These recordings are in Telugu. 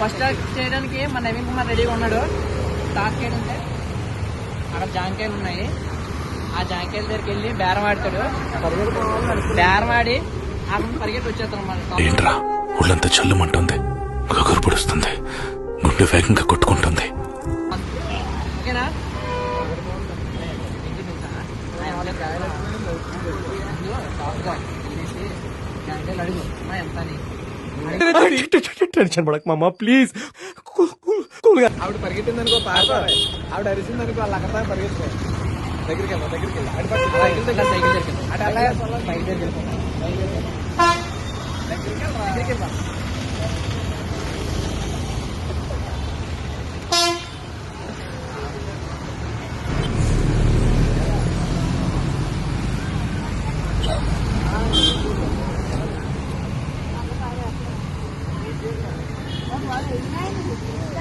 ఫస్ట్ చేయడానికి మన నవీన్ కుమార్ రెడీగా ఉన్నాడు. టాస్క్ ఏంటంటే అక్కడ జాంకాయలు ఉన్నాయి. ఆ జాంకాయల దగ్గరికి వెళ్ళి బేరం ఆడతాడు. బేరం ఆడి అక్కడ పరిగెట్టి వచ్చేస్తాం అన్నమాట. ఏంట్రా? ఒళ్ళంతా చల్లుమంటుంది. గగురు పొడుస్తుంది. గుండె వేగంగా కొట్టుకుంటుంది. ఓకేనా? ఎంత అని. టెన్షన్ పడక మామ ప్లీజ్ ఆవిడ పరిగెట్టింది అనుకో ఆవిడ అరిసింది అనుకో వాళ్ళు అక్కడ పరిగెత్తుకో దగ్గరికి వెళ్ళా దగ్గరికి వెళ్ళా అటు పక్క సైకిల్ దగ్గర సైకిల్ దగ్గర అటు అలా సైకిల్ దగ్గర దగ్గరికి వెళ్ళా 이, 마이 도.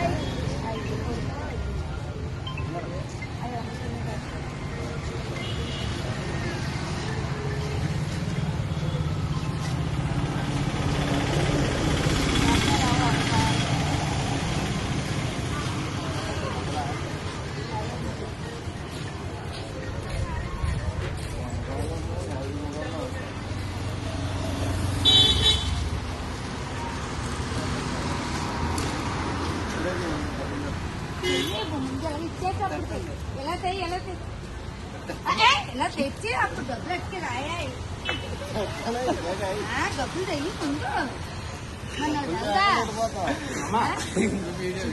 ఎలా తెయ్యి ఎలా ఎలా తెచ్చి అప్పుడు డబ్బులు రాయాయి డబ్బులు తెయ్యి ముందు వీడియో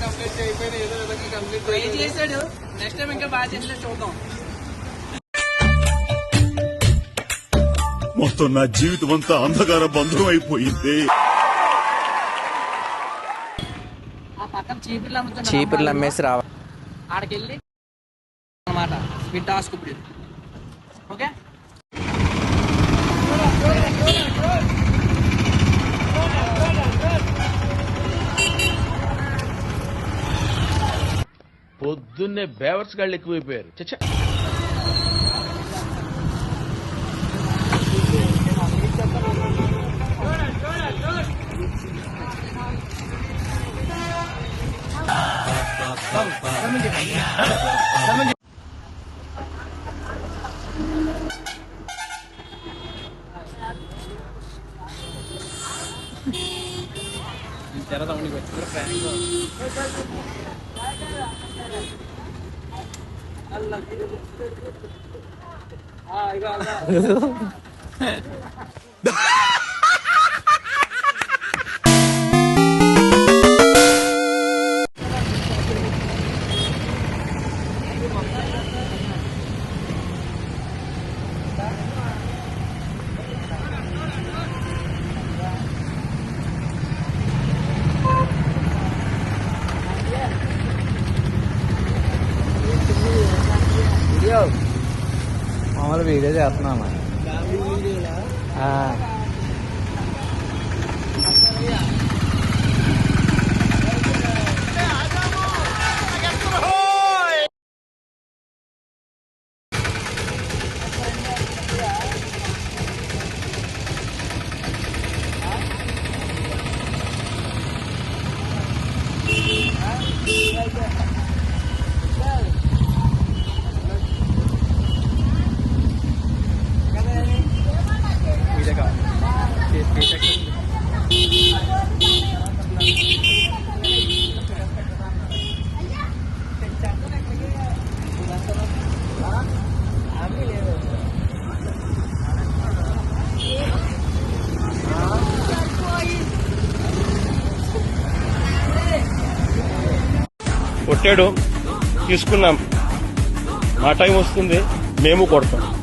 కంప్లీట్ ఏదో విధంగా కంప్లీట్ ట్రై చేశాడు నెక్స్ట్ టైం ఇంకా బాగా చేస్తే చూద్దాం మొత్తం నా జీవితం అంతా అంధకార బంధం అయిపోయింది ఆ పక్కన చీపుర్లు. అమ్మేసి రావాలి ఆడకెళ్ళి అనమాట స్పీడ్ టాస్క్ ఇప్పుడు ఇది. ఓకే పొద్దున్నే బేవర్స్ గాళ్ళు ఎక్కువైపోయారు చచ్చా L'intero da unico perfetto. Ah, guarda. మామూలు వీడియో చేస్తున్నామా Yeah. కొట్టాడు. తీసుకున్నాం. మా టైం వస్తుంది. మేము కొడతాం.